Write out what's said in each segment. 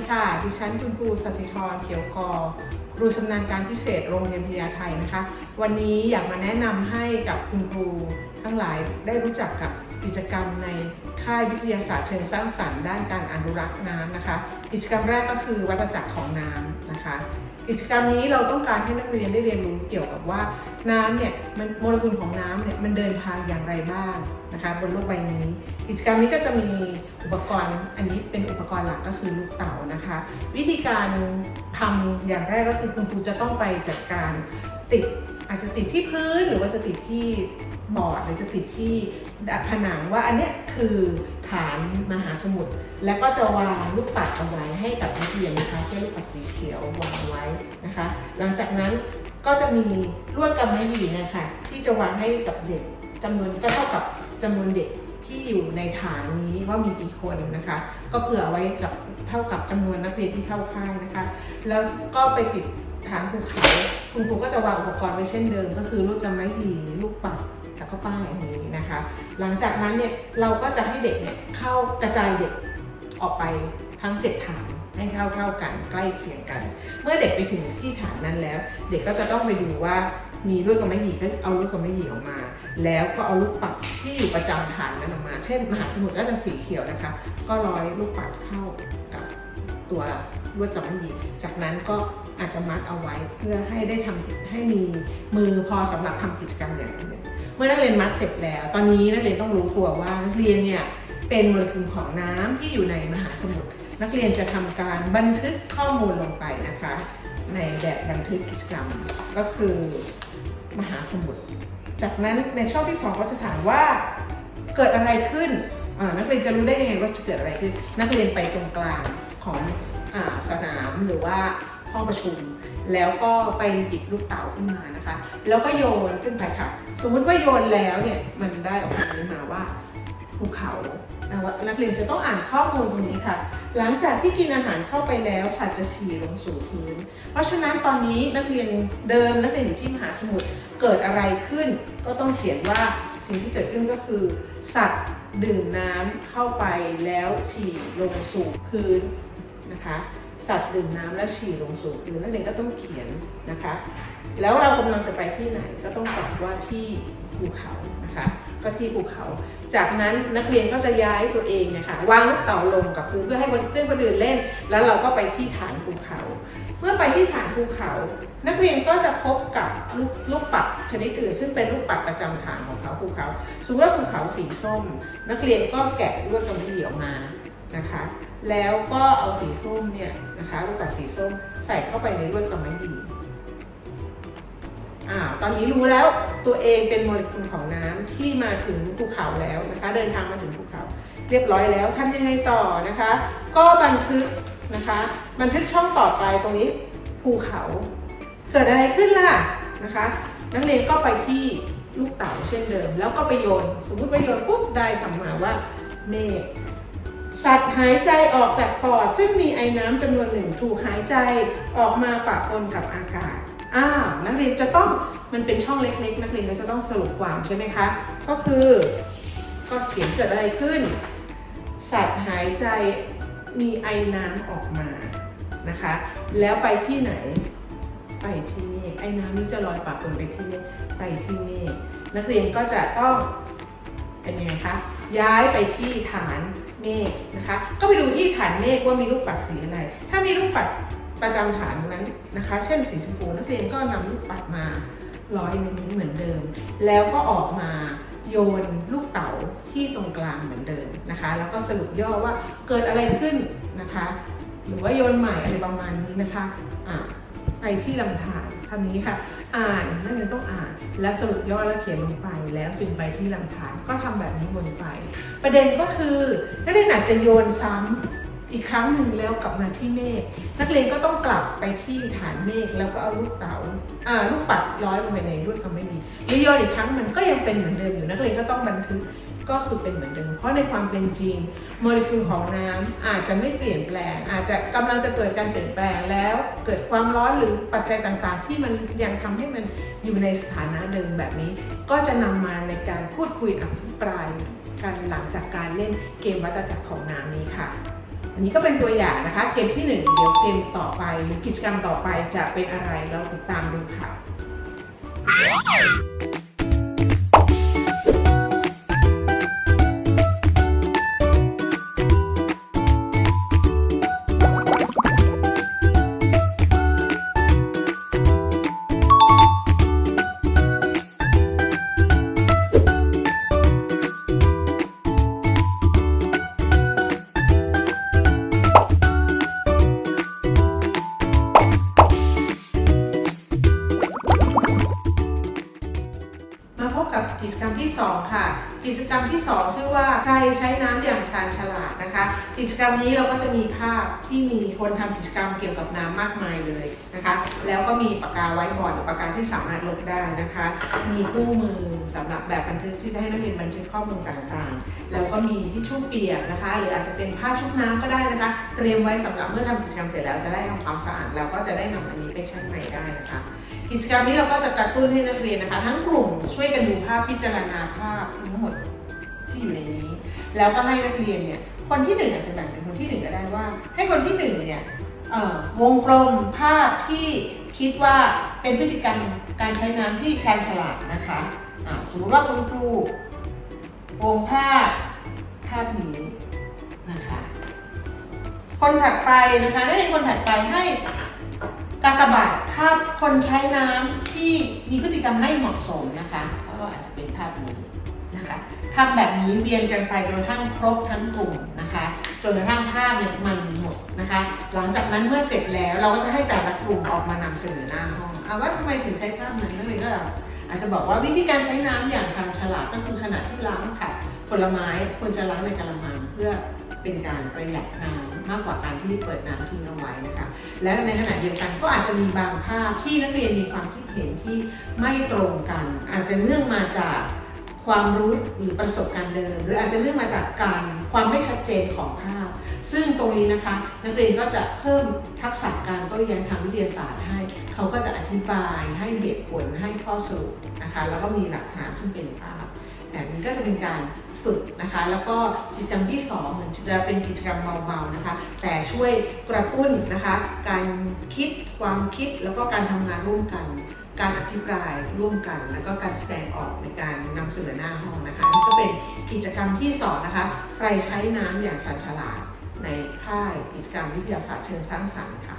ดีค่ะ ดิฉันคุณครูสศิธรเขียวกอครูชำนาญการพิเศษโรงเรียนพญาไทยนะคะ วันนี้อยากมาแนะนำให้กับคุณครูทั้งหลายได้รู้จักกับกิจกรรมในค่ายวิทยาศาสตร์เชิงสร้างสรรค์ด้านการอนุรักษ์น้ำนะคะ กิจกรรมแรกก็คือวัฏจักรของน้ำนะคะ กิจกรรมนี้เราต้องการให้นักเรียนได้เรียนรู้เกี่ยวกับว่าน้ำเนี่ยมันโมเลกุลของน้ำเนี่ยมันเดินทางอย่างไรบ้างนะคะบนโลกใบนี้ กิจกรรมนี้ก็จะมีอุปกรณ์อันนี้เป็นอุปกรณ์หลักก็คือลูกเต๋านะคะ วิธีการทำอย่างแรกก็คือคุณครูจะต้องไปจัดการติดอาจจะติดที่พื้นหรือว่าจะติดที่บอร์ดหรือจะติดที่ผนังว่าอันเนี้ยคือฐานมหาสมุทรแล้วก็จะวางลูกปัดเอาไว้ให้กับนักเรียนนะคะเช่นลูกปัดสีเขียววางไว้นะคะ หลังจากนั้น ก็จะมีลวดกำมะหยี่นะคะที่จะวางให้กับเด็กจำนวนก็เท่ากับจำนวนเด็กที่อยู่ในฐานนี้ว่ามีกี่คนนะคะ ก็เผื่อไว้กับเท่ากับจำนวนนักเรียนที่เข้าค่ายนะคะ แล้วก็ไปติดฐานภูเขาคุณครูก็จะวางอุปกรณ์ไว้เช่นเดิม ก็คือลูกกำมะหยี่ลูกปัดแล้วก็ป้ายอันนี้นะคะ หลังจากนั้นเนี่ยเราก็จะให้เด็กเนี่ยเข้ากระจายเด็กออกไปทั้งเจ็ดฐาน ให้เท่าเท่ากันใกล้เคียงกัน เมื่อเด็กไปถึงที่ฐานนั้นแล้ว เด็กก็จะต้องไปดูว่ามีลูกกำมะหยี่ก็เอาลูกกำมะหยี่ออกมา แล้วก็เอาลูกปัดที่อยู่ประจำฐานนั้นออกมา เช่นมหาสมุทรก็จะสีเขียวนะคะ ก็ร้อยลูกปัดเข้ากับตัวลวดกำมะหยี่จากนั้นก็อาจจะมัดเอาไว้เพื่อให้ได้ทำให้มีมือพอสำหรับทำกิจกรรมอย่างอื่นเมื่อนักเรียนมัดเสร็จแล้ว ตอนนี้นักเรียนต้องรู้ตัวว่านักเรียนเนี่ยเป็นโมเลกุลของน้ำที่อยู่ในมหาสมุทร นักเรียนจะทำการบันทึกข้อมูลลงไปนะคะ ในแบบบันทึกกิจกรรมก็คือมหาสมุทรจากนั้นในช่องที่สองก็จะถามว่าเกิดอะไรขึ้นนักเรียนจะรู้ได้ยังไงว่าจะเกิดอะไรขึ้น นักเรียนไปตรงกลางของอสนามหรือว่าห้องประชุม แล้วก็ไปหยิบลูกเต๋าขึ้นมานะคะ แล้วก็โยนขึ้นไปค่ะ สมมติว่าโยนแล้วเนี่ยมันได้ออกมานี้มาว่าภูเขา นักเรียนจะต้องอ่านข้อมูลตรงนี้ค่ะ หลังจากที่กินอาหารเข้าไปแล้วสัตว์จะฉี่ลงสู่พื้น เพราะฉะนั้นตอนนี้นักเรียนเดิมนักเรียนอยู่ที่มหาสมุทรเกิดอะไรขึ้น ก็ต้องเขียนว่าสิ่งที่เกิดขึ้นก็คือ สัตว์ดื่มน้ำเข้าไปแล้วฉี่ลงสู่พื้นนะคะสัตว์ดื่มน้ำแล้วฉี่ลงสู่พื้นนักเรียนก็ต้องเขียนนะคะ แล้วเรากำลังจะไปที่ไหนก็ต้องตอบว่าที่ภูเขานะคะ ก็ที่ภูเขา จากนั้นนักเรียนก็จะย้ายตัวเองเนะคะวางลูกเต๋าลงกับพื้นเพื่อให้เพื่อนคนอื่นเล่น แล้วเราก็ไปที่ฐานภูเขา เมื่อไปที่ฐานภูเขา นักเรียนก็จะพบกับลูกลูกปัดชนิดอื่น ซึ่งเป็นลูกปัดประจำฐานของเขาภูเขาสมมติว่าภูเขาสีส้ม นักเรียนก็แกะลวดกำมะหยี่ออกมานะคะ แล้วก็เอาสีส้มเนี่ยนะคะลูกปัดสีส้มใส่เข้าไปในลวดกำมะหยี่ อ่าตอนนี้รู้แล้วตัวเองเป็นโมเลกุลของน้ำที่มาถึงภูเขาแล้วนะคะ เดินทางมาถึงภูเขา เรียบร้อยแล้วทำยังไงต่อนะคะ ก็บันทึกนะคะ บันทึกช่องต่อไปตรงนี้ภูเขา เกิดอะไรขึ้นล่ะนะคะ นักเรียนก็ไปที่ลูกเต๋าเช่นเดิม แล้วก็ไปโยน สมมุติว่าโยนปุ๊บได้คำมาว่าเมฆสัตว์หายใจออกจากปอด ซึ่งมีไอ้น้ำจำนวนหนึ่งถูกหายใจออกมาปะปนกับอากาศ อ้าวนักเรียนจะต้องมันเป็นช่องเล็กๆ นักเรียนก็จะต้องสรุปความใช่ไหมคะ ก็คือก็เขียนเกิดอะไรขึ้น สัตว์หายใจมีไอน้ำออกมานะคะ แล้วไปที่ไหน ไปที่เมฆไอ้น้ำนี้จะลอยปะปนไปที่เมฆไปที่เมฆนักเรียนก็จะต้องเป็นยังไงคะย้ายไปที่ฐานเมฆนะคะ ก็ไปดูที่ฐานเมฆว่ามีลูกปัดสีอะไร ถ้ามีลูกปัด ประจำฐานนั้นนะคะ เช่นสีชมพูนักเรียนก็นำลูกปัดมาร้อยในนี้เหมือนเดิม แล้วก็ออกมาโยนลูกเต๋าที่ตรงกลางเหมือนเดิมนะคะ แล้วก็สรุปย่อว่าเกิดอะไรขึ้นนะคะ หรือว่าโยนใหม่อะไรประมาณนี้นะคะอะไปที่ลำธารทำนี้ค่ะ อ่านนั่นเองต้องอ่าน และสรุปย่อและเขียนลงไป แล้วจึงไปที่ลำธารก็ทำแบบนี้วนไป ประเด็นก็คือนักเรียนอาจจะโยนซ้ำ อีกครั้งหนึ่งแล้วกลับมาที่เมฆนักเรียนก็ต้องกลับไปที่ฐานเมฆแล้วก็เอาลูกเต๋าอ่าลูกปัดร้อยลงไปในรูปคำไม่มีหรือโยนอีกครั้งมันก็ยังเป็นเหมือนเดิมอยู่นักเรียนก็ต้องบันทึกก็คือเป็นเหมือนเดิม เพราะในความเป็นจริง โมเลกุลของน้ำอาจจะไม่เปลี่ยนแปลง อาจจะกำลังจะเกิดการเปลี่ยนแปลงแล้ว เกิดความร้อนหรือปัจจัยต่างๆ ที่มันยังทำให้มันอยู่ในสถานะเดิมแบบนี้ ก็จะนำมาในการพูดคุยอภิปรายกันหลังจากการเล่นเกมวัตจักรของน้ำนี้ค่ะ นี้ก็เป็นตัวอย่างนะคะ เกมที่หนึ่งเดี๋ยวเกมต่อไปหรือกิจกรรมต่อไปจะเป็นอะไรเราติดตามดูค่ะ ใช้น้ำอย่างชาญฉลาดนะคะ กิจกรรมนี้เราก็จะมีภาพที่มีคนทำกิจกรรมเกี่ยวกับน้ำมากมายเลยนะคะ แล้วก็มีปากกาไว้บอร์ดปากกาที่สามารถลบได้นะคะ มีคู่มือสำหรับแบบบันทึกที่จะให้นักเรียนบันทึกข้อมูลต่างๆ แล้วก็มีที่ชู่เปียกนะคะ หรืออาจจะเป็นผ้าชุบน้ำก็ได้นะคะ เตรียมไว้สำหรับเมื่อทำกิจกรรมเสร็จแล้วจะได้ทำความสะอาดแล้วก็จะได้นำอันนี้ไปใช้ใหม่ได้นะคะกิจกรรมนี้เราก็จะกระตุ้นให้นักเรียนนะคะ ทั้งกลุ่มช่วยกันดูภาพพิจารณาภาพทั้งหมด ที่อยู่ในนี้ แล้วก็ให้นักเรียนเนี่ยคนที่หนึ่งอาจจะแบ่งเป็นคนที่หนึ่งก็ได้ว่า ให้คนที่หนึ่งเนี่ยวงกลมภาพที่คิดว่าเป็นพฤติกรรมการใช้น้ำที่ชาญฉลาดนะคะสมมติว่าคุณครูวงภาพภาพนี้นะคะคนถัดไปนะคะนักเรียนคนถัดไปให้กากบาทภาพคนใช้น้ำที่มีพฤติกรรมไม่เหมาะสมนะคะก็อาจจะเป็นภาพนี้นะคะ ทำแบบนี้เวียนกันไปจนกระทั่งครบทั้งกลุ่มนะคะจนกระทั่งภาพเนี่ยมันหมดนะคะ หลังจากนั้นเมื่อเสร็จแล้วเราก็จะให้แต่ละกลุ่มออกมานำเสนอหน้าห้องเอาว่าทำไมถึงใช้ภาพนั้นนักเรียนก็อาจจะบอกว่าวิธีการใช้น้ำอย่างชาญฉลาดก็คือขณะที่ล้างผักผลไม้ควรจะล้างในกระมังเพื่อเป็นการประหยัดน้ำมากกว่าการที่เปิดน้ำทิ้งเอาไว้นะคะ และในขณะเดียวกันก็อาจจะมีบางภาพที่นักเรียนมีความคิดเห็นที่ไม่ตรงกัน อาจจะเนื่องมาจาก ความรู้หรือประสบการณ์เดิม หรืออาจจะเนื่องมาจากการความไม่ชัดเจนของภาพ ซึ่งตรงนี้นะคะ นักเรียนก็จะเพิ่มทักษะการโต้แย้งทางวิทยาศาสตร์ให้ เขาก็จะอธิบายให้เหตุผลให้ข้อสรุปนะคะ แล้วก็มีหลักฐานซึ่งเป็นภาพแบบนี้ก็จะเป็นการฝึกนะคะ แล้วก็กิจกรรมที่2เหมือนจะเป็นกิจกรรมเบาๆนะคะ แต่ช่วยกระตุ้นนะคะ การคิดความคิดแล้วก็การทำงานร่วมกัน การอภิปรายร่วมกัน แล้วก็การแสดงออกในการนำเสนอหน้าห้องนะคะนี่ก็เป็นกิจกรรมที่สอนนะคะใครใช้น้ำอย่างฉาญฉลาดในค่ายกิจกรรมวิทยาศาสตร์เชิงสร้างสรรค์ค่ะ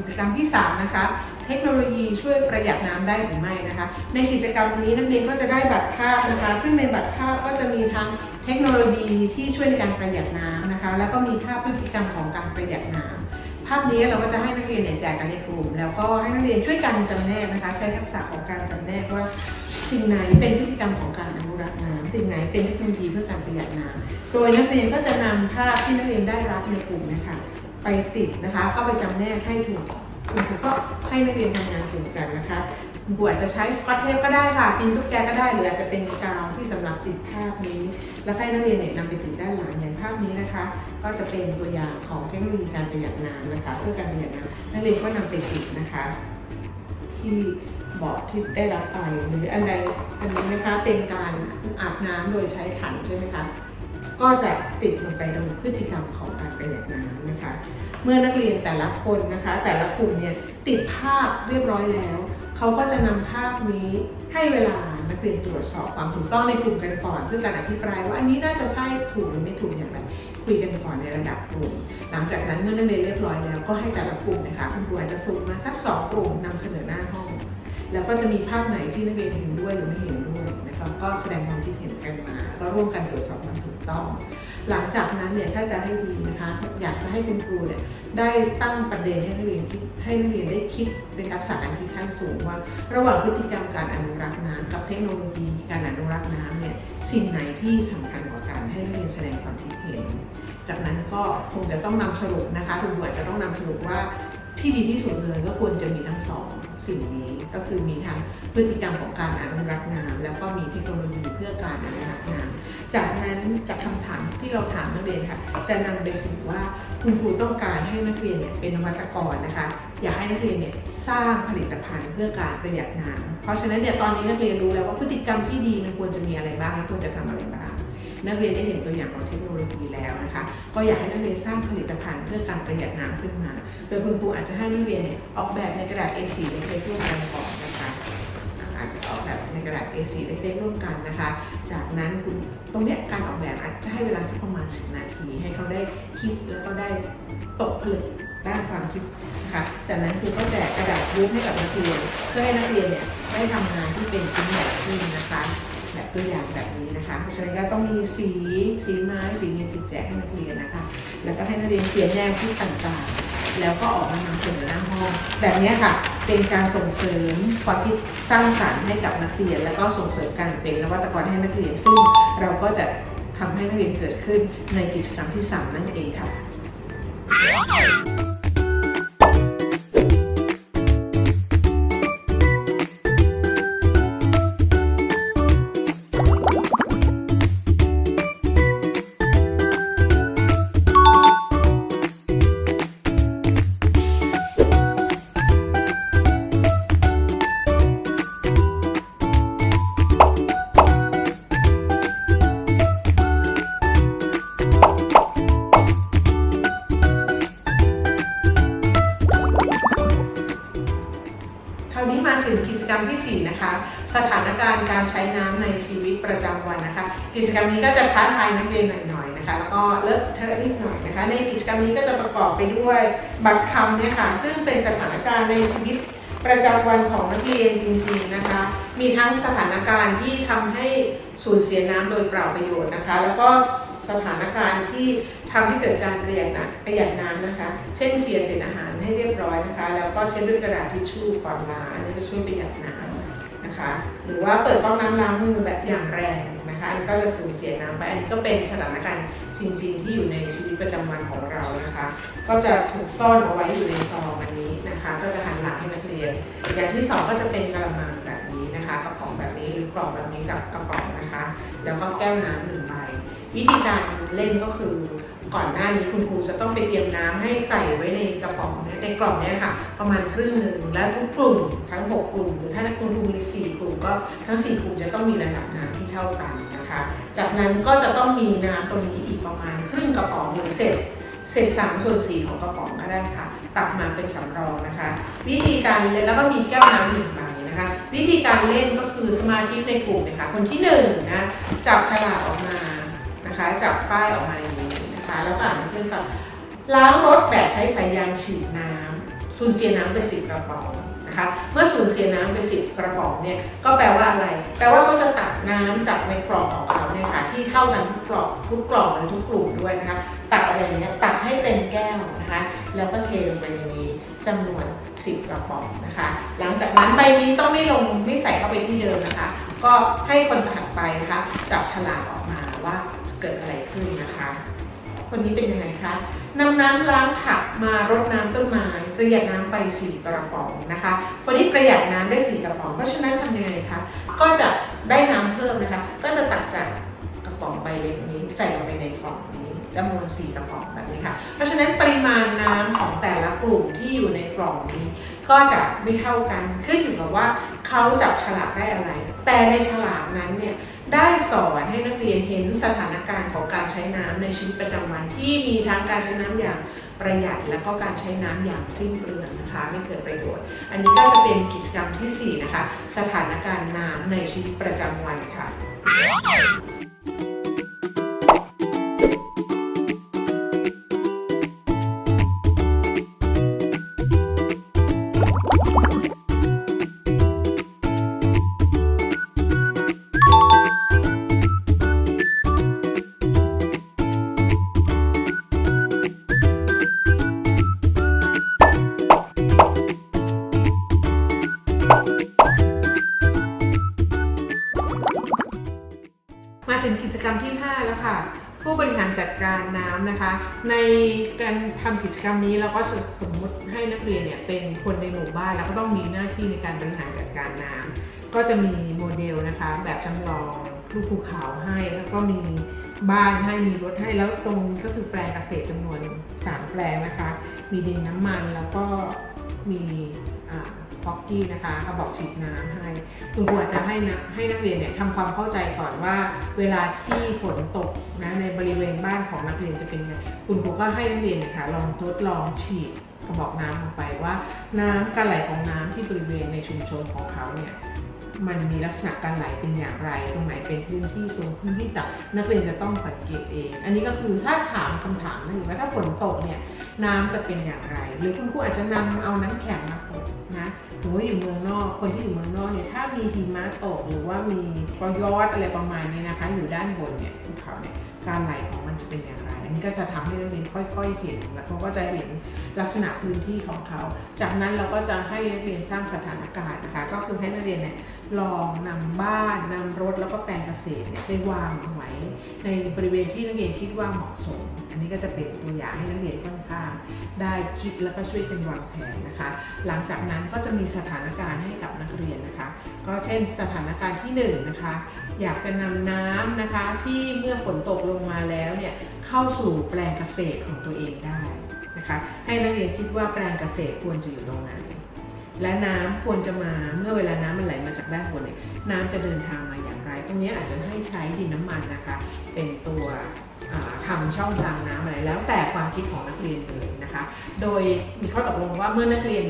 กิจกรรมที่ 3 นะคะ เทคโนโลยีช่วยประหยัดน้ำได้หรือไม่นะคะ ในกิจกรรมนี้นักเรียนก็จะได้บัตรภาพนะคะ ซึ่งในบัตรภาพก็จะมีทั้งเทคโนโลยีที่ช่วยในการประหยัดน้ำนะคะ แล้วก็มีภาพพฤติกรรมของการประหยัดน้ำภาพนี้เราก็จะให้นักเรียนแจกกันในกลุ่ม แล้วก็ให้นักเรียนช่วยกันจำแนกนะคะ ใช้ทักษะของการจำแนกว่าสิ่งไหนเป็นพฤติกรรมของการอนุรักษ์น้ำสิ่งไหนเป็นเทคโนโลยีเพื่อการประหยัดน้ำโดยนักเรียนก็จะนำภาพที่นักเรียนได้รับในกลุ่มนะคะ ไปติดนะคะ ก็ไปจำแนกให้ถูกคุณครูก็ให้นักเรียนทำงานถูกกันนะคะคุณครูอาจจะใช้สกอตเทปก็ได้ค่ะตินตุ๊กแกก็ได้หรืออาจจะเป็นกาวที่สำหรับติดภาพนี้ แล้วให้นักเรียนเนี่ยนำไปติดด้านหลังอย่างภาพนี้นะคะ ก็จะเป็นตัวอย่างของเทคโนโลยีการประหยัดน้ำนะคะ เพื่อการประหยัดน้ำนักเรียนก็นำไปติดนะคะ ที่บอร์ดที่ได้รับไปหรืออันใดอันนี้นะคะเป็นการอาบน้ำโดยใช้ขันใช่ไหมคะก็จะติดลงไปในพฤติกรรมของการประหยัดน้ำ นะคะ เมื่อนักเรียนแต่ละคนนะคะ แต่ละกลุ่มเนี่ยติดภาพเรียบร้อยแล้ว เขาก็จะนำภาพนี้ให้เวลานักเรียนตรวจสอบความถูกต้องในกลุ่มกันก่อน เพื่อการอภิปรายว่าอันนี้น่าจะใช่ถูกหรือไม่ถูกอย่างไรคุยกันก่อนในระดับกลุ่ม หลังจากนั้นเมื่อนักเรียนเรียบร้อยแล้วก็ให้แต่ละกลุ่มนะคะคุณครูอาจจะสุ่มมาสักสองกลุ่มนำเสนอหน้าห้อง แล้วก็จะมีภาพไหนที่นักเรียนเห็นด้วยหรือไม่เห็นด้วยนะคะก็แสดงความคิดเห็นกันมา ก็ร่วมกันตรวจสอบความถูกต้อง หลังจากนั้นเนี่ยถ้าจะให้ดีนะคะ อยากจะให้คุณครูเนี่ยได้ตั้งประเด็นให้นักเรียนคิดให้นักเรียนได้คิดเป็นทักษะการคิดขั้นสูงว่า ระหว่างพฤติกรรมการอนุรักษ์น้ำกับเทคโนโลยีการอนุรักษ์น้ำเนี่ยสิ่งไหนที่สำคัญกว่ากันให้นักเรียนแสดงความคิดเห็น จากนั้นก็คงจะต้องนำสรุปนะคะคุณครูอาจจะต้องนำสรุปว่าที่ดีที่สุดเลยก็ควรจะมีทั้งสอง สิ่งนี้ก็คือมีทั้งพฤติกรรมของการอนุรักษ์น้ำแล้วก็มีเทคโนโลยีเพื่อการอนุรักษ์น้ำจากนั้นจากคำถามที่เราถามนักเรียนค่ะจะนำไปสู่ว่าคุณครูต้องการให้นักเรียนเนี่ยเป็นนวัตกรนะคะอยากให้นักเรียนเนี่ยสร้างผลิตภัณฑ์เพื่อการประหยัดน้ำเพราะฉะนั้นเนี่ยตอนนี้นักเรียนรู้แล้วว่าพฤติกรรมที่ดีมันควรจะมีอะไรบ้างและควรจะทำอะไรบ้าง นักเรียนได้เห็นตัวอย่างของเทคโนโลยีแล้วนะคะ ก็อยากให้นักเรียนสร้างผลิตภัณฑ์เพื่อการประหยัดน้ำขึ้นมา โดยคุณครูอาจจะให้นักเรียนเนี่ยออกแบบในกระดาษ A4 เล็กๆร่วมกันก่อนนะคะ อาจจะออกแบบในกระดาษ A4 เล็กๆร่วมกันนะคะ จากนั้นคุณตรงนี้การออกแบบอาจจะให้เวลาสักประมาณ 10 นาที ให้เขาได้คิดแล้วก็ได้ตกผลึกด้านความคิดนะคะจากนั้นครูก็แจกกระดาษรูปให้กับนักเรียน เพื่อให้นักเรียนเนี่ยได้ทำงานที่เป็นชิ้นใหญ่ขึ้นนะคะ ตัวอย่างแบบนี้นะคะ เพราะฉะนั้นก็ต้องมีสีสีไม้สีเงินสีแจกให้นักเรียนนะคะ แล้วก็ให้นักเรียนเขียนแนวคิดต่างๆ แล้วก็ออกมานำเสนอหน้าห้องแบบนี้ค่ะ เป็นการส่งเสริมความคิดสร้างสรรค์ให้กับนักเรียน แล้วก็ส่งเสริมการเป็นนวัตกรให้นักเรียน ซึ่งเราก็จะทำให้นักเรียนเกิดขึ้นในกิจกรรมที่สามนั่นเองค่ะ กิจกรรมนี้ก็จะท้าทายนักเรียนหน่อยๆนะคะ แล้วก็เลอะเทอะนิดหน่อยนะคะ ในกิจกรรมนี้ก็จะประกอบไปด้วยบัตรคำเนี่ยค่ะ ซึ่งเป็นสถานการณ์ในชีวิตประจำวันของนักเรียนจริงๆนะคะ มีทั้งสถานการณ์ที่ทำให้สูญเสียน้ำโดยเปล่าประโยชน์นะคะ แล้วก็สถานการณ์ที่ทำให้เกิดการประหยัดน้ำประหยัดน้ำนะคะ เช่นเคลียร์เศษอาหารให้เรียบร้อยนะคะ แล้วก็เช็ดด้วยกระดาษทิชชู่ก่อนล้างอันนี้จะช่วยประหยัดน้ำนะคะ หรือว่าเปิดก๊อกน้ำล้างมือแบบอย่างแรง นะคะอันนี้ก็จะสูญเสียน้ำไปอันนี้ก็เป็นสถานการณ์จริง ๆ ที่อยู่ในชีวิตประจำวันของเรานะคะ ก็จะถูกซ่อนเอาไว้อยู่ในซองอันนี้นะคะ ก็จะหันหลังให้นักเรียน อย่างที่สองก็จะเป็นกระมังแบบนี้นะคะกระป๋องแบบนี้หรือกล่องแบบนี้กับกระป๋องนะคะ แล้วก็แก้วน้ำหนึ่งใบวิธีการเล่นก็คือ ก่อนหน้านี้คุณครูจะต้องไปเตรียมน้ำให้ใส่ไว้ในกระป๋องในกล่องเนี้ยค่ะ ประมาณครึ่งหนึ่งและทุกกลุ่มทั้ง 6 กลุ่ม หรือถ้านักคุณครูมี4กลุ่มก็ทั้ง 4 กลุ่มจะต้องมีระดับน้ำที่เท่ากันนะคะ จากนั้นก็จะต้องมีน้ำตรงนี้อีกประมาณครึ่งกระป๋องหรือเศษเศษสามส่วนสี่ของกระป๋องก็ได้ค่ะ ตักมาเป็นสำรองนะคะ วิธีการเล่นแล้วก็มีแก้วน้ำหนึ่งใบนะคะ วิธีการเล่นก็คือสมาชิกในกลุ่มนะคะคนที่หนึ่งนะจับฉลากออกมานะคะจับป้ายออกมา นะคะแล้วก็อ่านขึ้นกับล้างรถแบบใช้สายยางฉีดน้ำสูญเสียน้ำไปสิบกระป๋องนะคะเมื่อสูญเสียน้ำไปสิบกระป๋องเนี่ยก็แปลว่าอะไร แปลว่าเขาจะตักน้ำจากในกล่องของเขาเนี่ยค่ะที่เท่ากันทุกกล่องทุกกล่องเลยทุกกลุ่มด้วยนะคะตักอะไรเงี้ยตักให้เต็มแก้วนะคะแล้วก็เทลงไปในนี้จำนวน 10 กระป๋องนะคะ หลังจากนั้นใบนี้ต้องไม่ลงไม่ใส่เข้าไปที่เดิมนะคะ ก็ให้คนถัดไปนะคะจับฉลากออกมาว่าเกิดอะไรขึ้นนะคะ คนนี้เป็นยังไงคะนำน้ำล้างผักมารดน้ำต้นไม้ประหยัดน้ำไป4กระป๋องนะคะคนนี้ประหยัดน้ำได้4กระป๋องเพราะฉะนั้นทำยังไงคะก็จะได้น้ำเพิ่มนะคะ ก็จะตักจากกระป๋องใบเล็กนี้ใส่ลงไปในกล่องนี้จำนวน4กระป๋องแบบนี้ค่ะ เพราะฉะนั้นปริมาณน้ำของแต่ละกลุ่มที่อยู่ในกล่องนี้ ก็จะไม่เท่ากันขึ้นอยู่กับว่าเขาจับฉลากได้อะไร แต่ในฉลากนั้นเนี่ย ได้สอนให้นักเรียนเห็นสถานการณ์ของการใช้น้ำในชีวิตประจำวันที่มีทั้งการใช้น้ำอย่างประหยัด และก็การใช้น้ำอย่างสิ้นเปลืองนะคะ ไม่เกิดประโยชน์ อันนี้ก็จะเป็นกิจกรรมทีสี่4 นะคะ สถานการณ์น้ำในชีวิตประจำวันค่ะ การทำกิจกรรมนี้เราก็จะสมมุติให้นักเรียนเนี่ยเป็นคนในหมู่บ้านแล้วก็ต้องมีหน้าที่ในการบริหารจัดการน้ำก็จะมีโมเดลนะคะ แบบจำลองรูปภูเขาให้แล้วก็มีบ้านให้มีรถให้แล้วตรงก็คือแปลงเกษตรจำนวน 3 แปลงนะคะ มีดินน้ำมันแล้วก็มี ฟอกกี้นะคะกระบอกฉีดน้ำให้ คุณครูอาจจะให้นะให้นักเรียนเนี่ยทำความเข้าใจก่อนว่า เวลาที่ฝนตกนะในบริเวณบ้านของนักเรียนจะเป็นไงคุณครูก็ให้นักเรียนนยคะลองทดลองฉีดกระบอกน้ำลงไปว่า น้ำการไหลของน้ำที่บริเวณในชุมชนของเขาเนี่ยมันมีลักษณะการไหลเป็นอย่างไร ตรงไหนเป็นพื้นที่สูงพื้นที่ต่ำนักเรียนจะต้องสังเกตเอง อันนี้ก็คือถ้าถามคำถามหนึ่งว่าถ้าฝนตกเนี่ยน้ำจะเป็นอย่างไร หรือคุณครูอาจจะนำเอาน้ำแข็งมาตกนะสมมติอยู่เมืองนอก คนที่อยู่เมืองนอกเนี่ยถ้ามีหิมะตกหรือว่ามีฟอยอดอะไรประมาณนี้นะคะ อยู่ด้านบนเนี่ยภูเขาเนี่ยการไหลของมันจะเป็นอย่างไรอันนี้ก็จะทำให้นักเรียนค่อย ๆ เห็นแล้วเขาก็จะเห็นลักษณะพื้นที่ของเขา จากนั้นเราก็จะให้นักเรียนสร้างสถานการณ์นะคะ ก็คือให้นักเรียนเนี่ยลองนำบ้านนำรถแล้วก็แปลงเกษตรเนี่ยไปวางเอาไว้ในบริเวณที่นักเรียนคิดว่าเหมาะสมอันนี้ก็จะเป็นตัวอย่างให้นักเรียนค่อนข้างได้คิดแล้วก็ช่วยกันวางแผนนะคะ หลังจากนั้นก็จะมีสถานการณ์ให้กับนักเรียนนะคะ ก็เช่นสถานการณ์ที่1นงนะคะ อยากจะนำน้ำนะคะที่เมื่อฝนตกลงมาแล้วเนี่ยเข้าสู่แปลงเกษตรของตัวเองได้นะคะ ให้นักเรียนคิดว่าแปลงเกษตรควรจะอยู่ตรงไหนและน้ำควรจะมาเมื่อเวลาน้ำมันไหลมาจากด้านบนเนี่ยน้ำจะเดินทางมาอย่างไร ตรงนี้อาจจะให้ใช้ดินน้ำมันนะคะ เป็นตัว ทำช่องทางน้ำอะไรแล้วแต่ความคิดของนักเรียนเลยนะคะ โดยมีข้อตกลงว่าเมื่อนักเรียน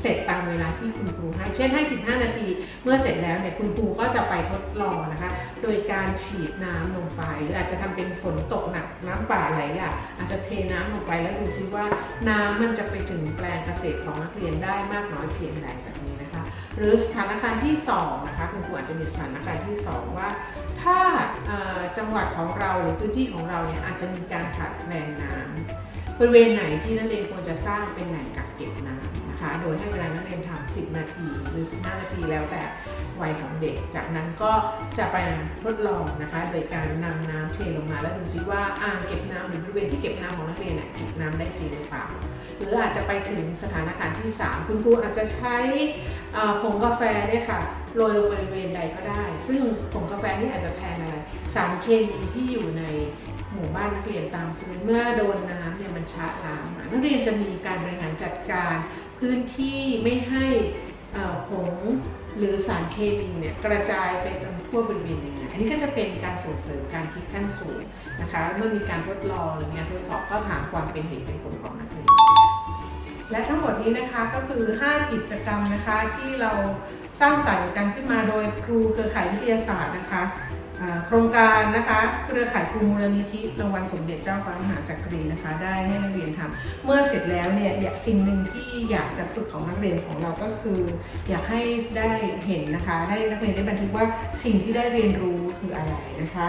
เสร็จตามเวลาที่คุณครูให้ เช่นให้ 15 นาที เมื่อเสร็จแล้วเนี่ยคุณครูก็จะไปทดลองนะคะ โดยการฉีดน้ำลงไป หรืออาจจะทำเป็นฝนตกหนักน้ำป่าไหลหลากอาจจะเทน้ำลงไปแล้วดูซิว่าน้ำมันจะไปถึงแปลงเกษตรของนักเรียนได้มากน้อยเพียงใดแบบนี้น หรือสถานการณ์ที่2นะคะคุณครูอาจจะมีสถานการณ์ที่ 2 ว่า ถ้าจังหวัดของเราหรือพื้นที่ของเราเนี่ยอาจจะมีการขาดแคลนน้ำบริเวณไหนที่นักเรียนควรจะสร้างเป็นแหล่งกัก นะคะ โดยให้เวลานักเรียนทำ10 นาทีหรือ 15 นาทีแล้วแต่วัยของเด็ก จากนั้นก็จะไปทดลองนะคะ โดยการนำน้ำเทลงมาแล้วดูซิว่าอ่างเก็บน้ำหรือบริเวณที่เก็บน้ำของนักเรียนเนี่ยเก็บน้ำได้จริงหรือเปล่า หรืออาจจะไปถึงสถานการณ์ที่ 3 คุณครูอาจจะใช้ผงกาแฟเนี่ยค่ะโรยลงบริเวณใดก็ได้ ซึ่งผงกาแฟนี่อาจจะแทนอะไร สารเคมีที่อยู่ในหมู่บ้านนักเรียนตามพื้นเมื่อโดนน้ำเนี่ยมันชะล้างนักเรียนจะมีการบริหารจัดการ พื้นที่ไม่ให้ผงหรือสารเคมีเนี่ยกระจายไปทั่วบริเวณยังไงอันนี้ก็จะเป็นการส่งเสริมการคิดขั้นสูงนะคะเมื่อมีการทดลองหรืองานทดสอบก็ถามความเป็นเหตุเป็นผลของนักเรียนและทั้งหมดนี้นะคะก็คือ 5 กิจกรรมนะคะที่เราสร้างสรรค์กันขึ้นมาโดยครูเครือข่ายวิทยาศาสตร์นะคะ โครงการนะคะเครือข่ายครูมูลนิธิรางวัลสมเด็จเจ้าฟ้ามหาจักรีนะคะ ได้ให้นักเรียนทำเมื่อเสร็จแล้วเนี่ยสิ่งหนึ่งที่อยากจะฝึกของนักเรียนของเราก็คือ อยากให้ได้เห็นนะคะ ได้นักเรียนได้บันทึกว่าสิ่งที่ได้เรียนรู้คืออะไรนะคะ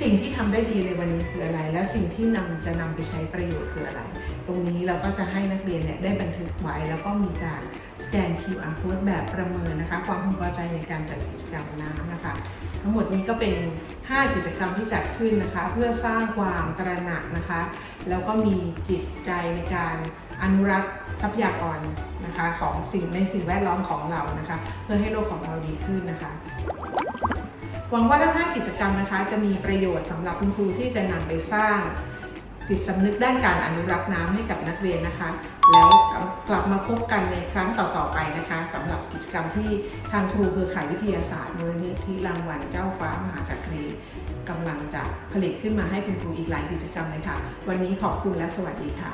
สิ่งที่ทำได้ดีในวันนี้คืออะไร และสิ่งที่นำจะนำไปใช้ประโยชน์คืออะไร ตรงนี้เราก็จะให้นักเรียนเนี่ยได้บันทึกไว้แล้วก็มีการสแกน QR code แบบประเมินนะคะ ความพึงพอใจในการจัดกิจกรรมน้ำนะคะ ทั้งหมดนี้ก็เป็น5 กิจกรรมที่จัดขึ้นนะคะ เพื่อสร้างความตระหนักนะคะ แล้วก็มีจิตใจในการอนุรักษ์ทรัพยากรนะคะของสิ่งในสิ่งแวดล้อมของเรานะคะ เพื่อให้โลกของเราดีขึ้นนะคะหวังว่าทั้ง5กิจกรรมนะคะ จะมีประโยชน์สำหรับคุณครูที่จะนำไปสร้าง จิตสำนึกด้านการอนุรักษ์น้ำให้กับนักเรียนนะคะ แล้วกลับมาพบกันในครั้งต่อๆไปนะคะสำหรับกิจกรรมที่ทางครูเครือข่ายวิทยาศาสตร์มูลนิธิรางวัลเจ้าฟ้ามหาจักรีกำลังจะผลิตขึ้นมาให้คุณครูอีกหลายกิจกรรมเลยค่ะ วันนี้ขอบคุณและสวัสดีค่ะ